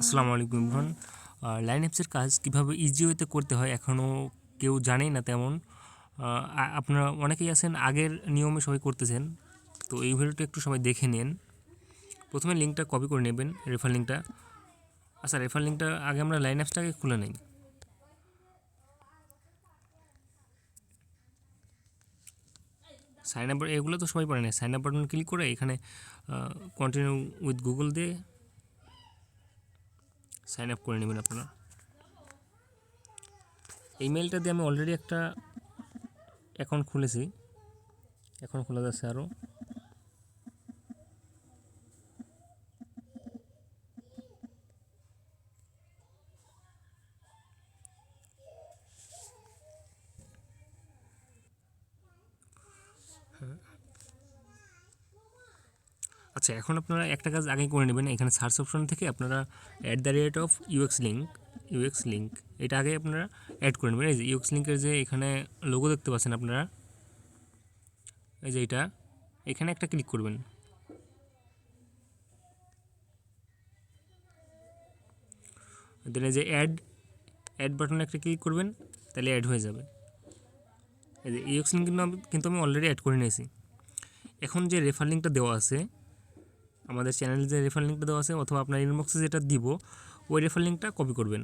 আসসালামু আলাইকুম ইমরান লাইন অ্যাপসের কাজ কীভাবে ইজি ওয়েতে করতে হয় এখনও কেউ জানেই না তেমন। আপনারা অনেকেই আছেন, আগের নিয়মে সবাই করতেছেন। তো এই ভিডিওটা একটু সবাই দেখে নিন। প্রথমে লিঙ্কটা কপি করে নেবেন রেফার লিঙ্কটা আচ্ছা রেফার লিঙ্কটা আগে আমরা লাইন অ্যাপসটাকে খুলে নিই। সাইন আপ এগুলো তো সবাই পারে না। সাইন আপ বাটন ক্লিক করে এখানে কন্টিনিউ উইথ গুগল দিয়ে সাইন আপ করে নেবেন আপনারা। এই মেলটা দিয়ে আমি অলরেডি একটা অ্যাকাউন্ট খুলেছি। এখন খোলা যাচ্ছে আরও আচ্ছা এখন আপনারা একটা কাজ আগে করে নেবেন। এখানে সার্চ অপশন থেকে আপনারা at the rate of UX link UX link এটা আগে আপনারা অ্যাড করে নেবেন। এই যে ইউএক্স লিঙ্কের যে এখানে লোগো দেখতে পাচ্ছেন আপনারা, এই যে এটা, এখানে একটা ক্লিক করবেন। দেন এই যে অ্যাড অ্যাড বাটনে একটা ক্লিক করবেন, তাহলে অ্যাড হয়ে যাবে। এই যে ইউএক্স লিঙ্ক কিন্তু আমি- অলরেডি অ্যাড করে নিয়েছি। এখন যে রেফার লিঙ্কটা দেওয়া আছে আমাদের চ্যানেলে যে রেফার লিঙ্কটা দেওয়া আছে অথবা আপনার ইনবক্সে যেটা দিব, ওই রেফার লিঙ্কটা কপি করবেন।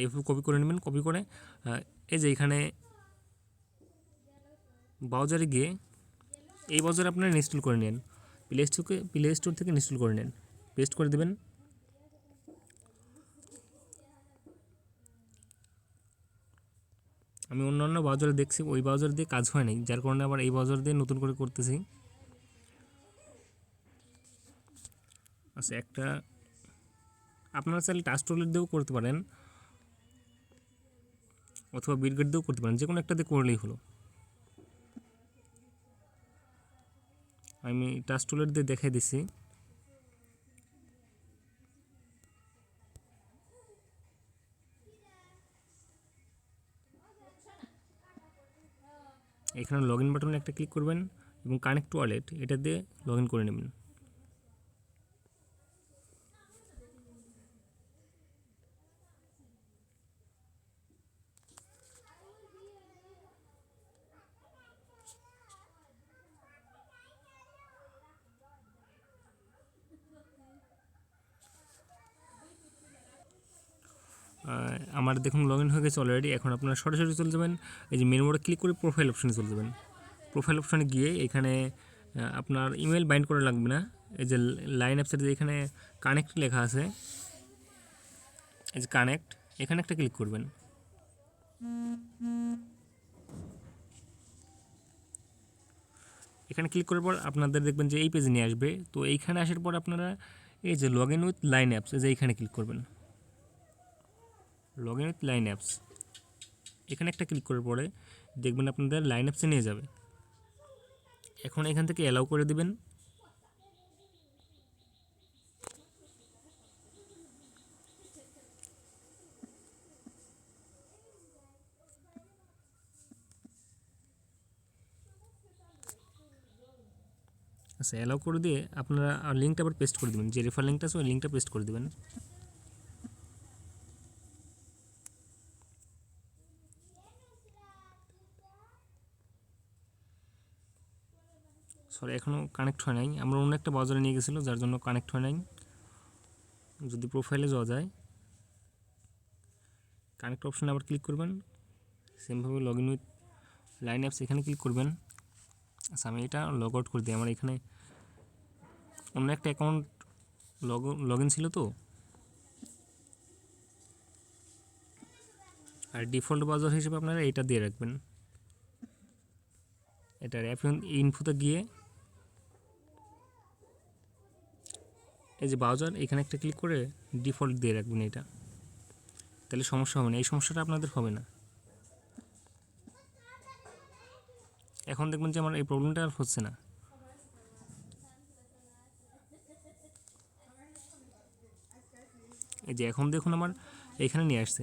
এইভাবে কপি করে নেবেন কপি করে এই যে এখানে ব্রাউজারে গিয়ে এই ব্রাউজারে আপনারা ইনস্টল করে নেন। প্লে স্টোরকে প্লে স্টোর থেকে ইনস্টল করে নেন। পেস্ট করে দেবেন। আমি অন্যান্য ব্রাউজারে দেখছি, ওই ব্রাউজার দিয়ে কাজ হয় নাই, যার কারণে আবার এই ব্রাউজার দিয়ে নতুন করে করতেছি। আচ্ছা একটা আপনারা চাইলে টাচ টুলের দিয়েও করতে পারেন অথবা বিরগেট দিয়েও করতে পারেন যে কোনো একটা দিয়ে করলেই হলো। আমি টাচ টুলের দিয়ে দেখাই দিচ্ছি এখানে লগ ইন বাটনে একটা ক্লিক করবেন এবং কানেক্ট টু ওয়ালেট এটা দিয়ে লগ ইন করে নেবেন। আমার দেখুন লগ ইন হয়ে গেছে অলরেডি এখন আপনারা সরাসরি চলে যাবেন। এই যে মেন বোর্ডে ক্লিক করে প্রোফাইল অপশনে চলে যাবেন। প্রোফাইল অপশানে গিয়ে এখানে আপনার ইমেল বাইন্ড করা লাগবে না। এই যে লাইন অ্যাপসের যে এখানে কানেক্ট লেখা আছে, এই যে কানেক্ট এখানে একটা ক্লিক করবেন। এখানে ক্লিক করার পর আপনাদের দেখবেন যে এই পেজে নিয়ে আসবে। তো এইখানে আসার পর আপনারা এই যে log in with line apps এই যে এইখানে ক্লিক করবেন। লগ উইথ লাইন অ্যাপস এখানে একটা ক্লিক করার পরে দেখবেন আপনাদের লাইন অ্যাপসে নিয়ে যাবে। এখন এখান থেকে অ্যালাউ করে দিবেন। আচ্ছা অ্যালাউ করে দিয়ে আপনারা লিঙ্কটা আবার পেস্ট করে দেবেন। যে রেফার লিঙ্কটা আছে, ওই লিঙ্কটা পেস্ট করে দেবেন। সরি এখনও কানেক্ট হয় নাই। আমরা অন্য একটা বাজারে নিয়ে গেছিল, যার জন্য কানেক্ট হয় নাই। যদি প্রোফাইলে যাওয়া যায় কানেক্ট অপশানে আবার ক্লিক করবেন। সেমভাবে log in with line apps এখানে ক্লিক করবেন। আচ্ছা আমি এটা লগ আউট করে দিই। আমার এখানে অন্য একটা অ্যাকাউন্ট লগ লগ ইন ছিল তো। আর ডিফল্ট বাজার হিসেবে আপনারা এটা দিয়ে রাখবেন। এটার অ্যাপ ইনফোতে গিয়ে এই যে ব্রাউজার এখানে একটা ক্লিক করে ডিফল্ট দিয়ে রাখবেন এটা। তাহলে সমস্যা হবে না। এই সমস্যাটা আপনাদের হবে না। এখন দেখবেন যে আমার এই প্রবলেমটা আর হচ্ছে না। এই যে এখন দেখুন আমার এখানে নিয়ে আসছে।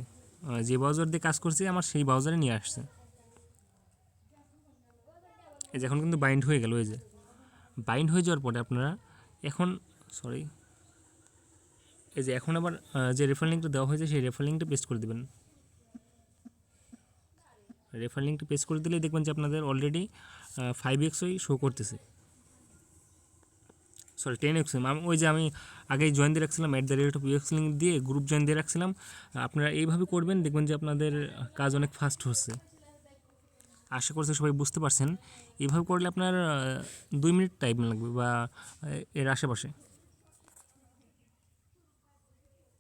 যে ব্রাউজার দিয়ে কাজ করছি, আমার সেই ব্রাউজারে নিয়ে আসছে। এই যে এখন কিন্তু বাইন্ড হয়ে গেল, এই যে। বাইন্ড হয়ে যাওয়ার পরে আপনারা এখন সরি এই যে এখন আবার যে রেফার লিঙ্কটা দেওয়া হয়েছে, সেই রেফার লিঙ্কটা পেস্ট করে দেবেন। রেফার লিঙ্কটা পেস্ট করে দিলেই দেখবেন যে আপনাদের অলরেডি ফাইভ এক্সই শো করতেছে। সরি টেন এক্স আমি, ওই যে আমি আগে জয়েন দিয়ে রাখছিলাম at the rate of UX link দিয়ে গ্রুপ জয়েন দিয়ে রাখছিলাম। আপনারা এইভাবে করবেন, দেখবেন যে আপনাদের কাজ অনেক ফাস্ট হচ্ছে। আশা করছি সবাই বুঝতে পারছেন। এইভাবে করলে আপনার দুই মিনিট টাইম লাগবে বা এর আশেপাশে।